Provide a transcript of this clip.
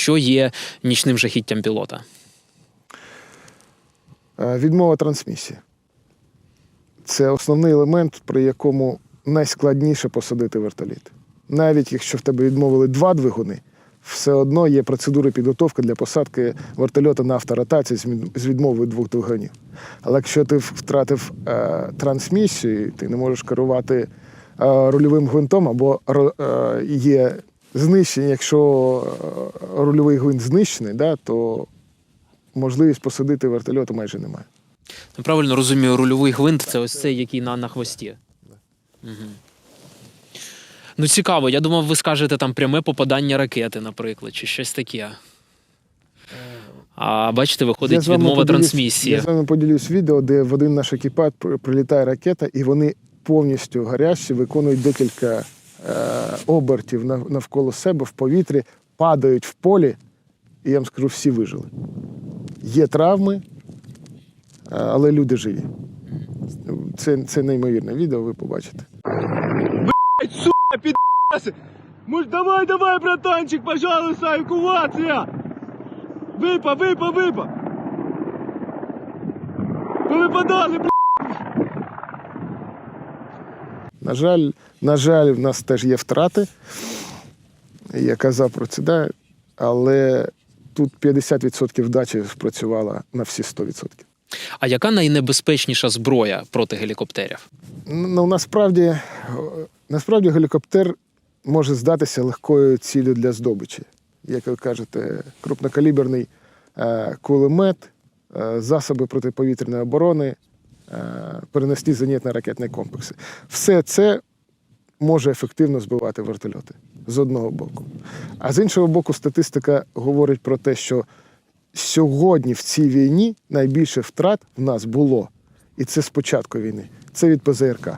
що є нічним жахіттям пілота? Е, Відмова трансмісії. Це основний елемент, при якому найскладніше посадити вертоліт. Навіть якщо в тебе відмовили два двигуни, все одно є процедура підготовки для посадки вертольота на авторотації з відмовою двох двигунів. Але якщо ти втратив е, трансмісію, ти не можеш керувати е, рульовим гвинтом або е, є знищення, якщо е, рульовий гвинт знищений, да, то можливість посадити вертольоту майже немає. Ну, Правильно розумію, рульовий гвинт це ось цей, який на, на хвості. Угу. Ну, цікаво, я думав, ви скажете там пряме попадання ракети, наприклад, чи щось таке. А бачите, виходить вами відмова трансмісії. Я з вами поділюсь відео, де в один наш екіпаж прилітає ракета, і вони повністю гарячі, виконують декілька е, обертів нав- навколо себе в повітрі, падають в полі, і я вам скажу, всі вижили. Є травми, е, але люди живі. Це, це неймовірне відео, ви побачите. Муж, давай, давай, братанчик, пожалуйста, эвакуация! Выпа, выпа, выпа! Повыпадали, бля! На жаль, на жаль, в нас теж є втрати. Я казав про це, да, але тут 50% вдачі спрацювала на всі 100%. А яка найнебезпечніша зброя проти гелікоптерів? Ну, насправді, е, насправді гелікоптер може здатися легкою ціллю для здобичі. Як ви кажете, крупнокаліберний е, кулемет, е, засоби протиповітряної оборони, переносні зенітно-ракетні комплекси. Все це може ефективно збивати вертольоти з одного боку. А з іншого боку, статистика говорить про те, що сьогодні в цій війні найбільше втрат в нас було, і це з початку війни. Це від ПЗРК.